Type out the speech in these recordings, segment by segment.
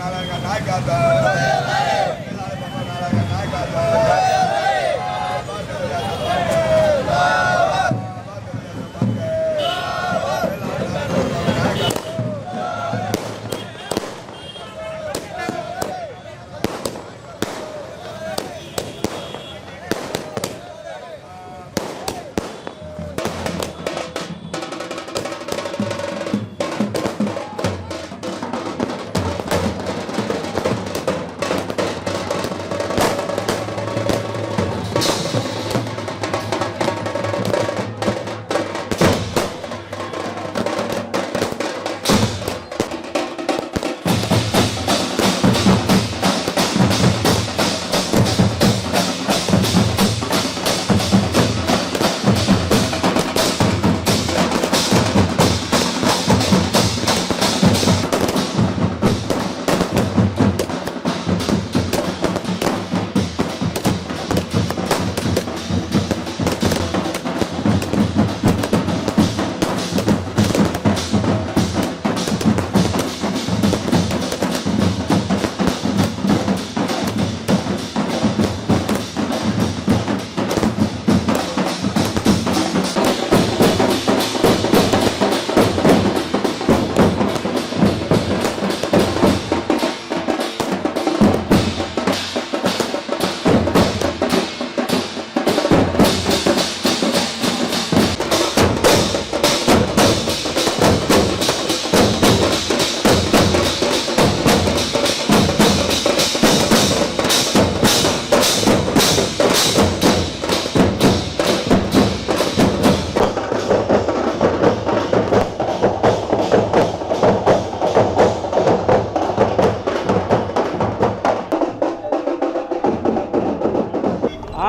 நாளைக்கு நாளைக்கு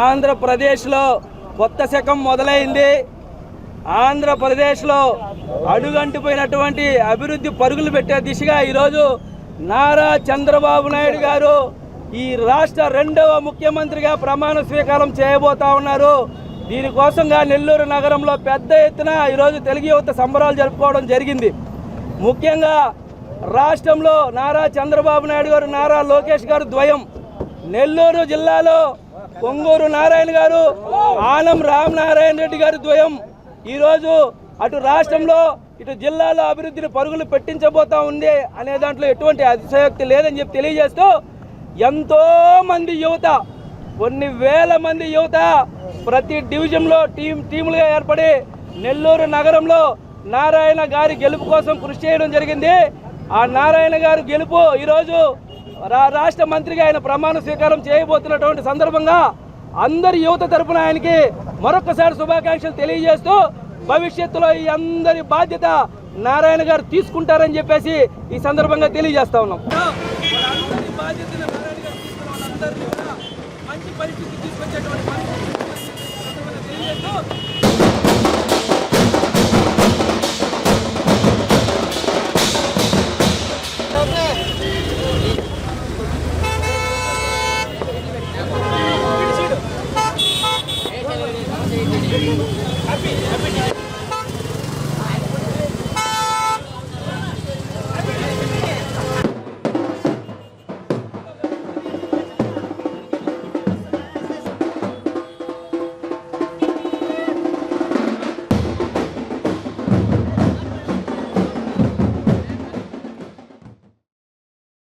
ఆంధ్రప్రదేశ్లో కొత్త శకం మొదలైంది. ఆంధ్రప్రదేశ్లో అడుగంటిపోయినటువంటి అభివృద్ధి పరుగులు పెట్టే దిశగా ఈరోజు నారా చంద్రబాబు నాయుడు గారు ఈ రాష్ట్ర రెండవ ముఖ్యమంత్రిగా ప్రమాణ స్వీకారం చేయబోతా ఉన్నారు. దీనికోసంగా నెల్లూరు నగరంలో పెద్ద ఎత్తున ఈరోజు తెలుగు యువత సంబరాలు జరుపుకోవడం జరిగింది. ముఖ్యంగా రాష్ట్రంలో నారా చంద్రబాబు నాయుడు గారు నారా లోకేష్ గారు ద్వయం. నెల్లూరు జిల్లాలో పొంగూరు నారాయణ గారు ఆనం రామనారాయణ రెడ్డి గారి ద్వయం. ఈరోజు అటు రాష్ట్రంలో ఇటు జిల్లాలో అభివృద్ధిని పరుగులు పెట్టించబోతా ఉంది అనే దాంట్లో ఎటువంటి అతిశయోక్తి లేదని చెప్పి తెలియజేస్తూ ఎంతో మంది యువత కొన్ని వేల మంది యువత ప్రతి డివిజన్లో టీం టీములుగా ఏర్పడి నెల్లూరు నగరంలో నారాయణ గారి గెలుపు కోసం కృషి చేయడం జరిగింది. ఆ నారాయణ గారి గెలుపు ఈరోజు రాష్ట్ర మంత్రిగా ఆయన ప్రమాణ స్వీకారం చేయబోతున్నటువంటి సందర్భంగా అందరి యువత తరపున ఆయనకి మరొకసారి శుభాకాంక్షలు తెలియజేస్తూ భవిష్యత్తులో ఈ అందరి బాధ్యత నారాయణ గారు తీసుకుంటారని చెప్పేసి ఈ సందర్భంగా తెలియజేస్తా ఉన్నాం. మంచి పరిస్థితి తీసుకొచ్చేటువంటి Happy, happy.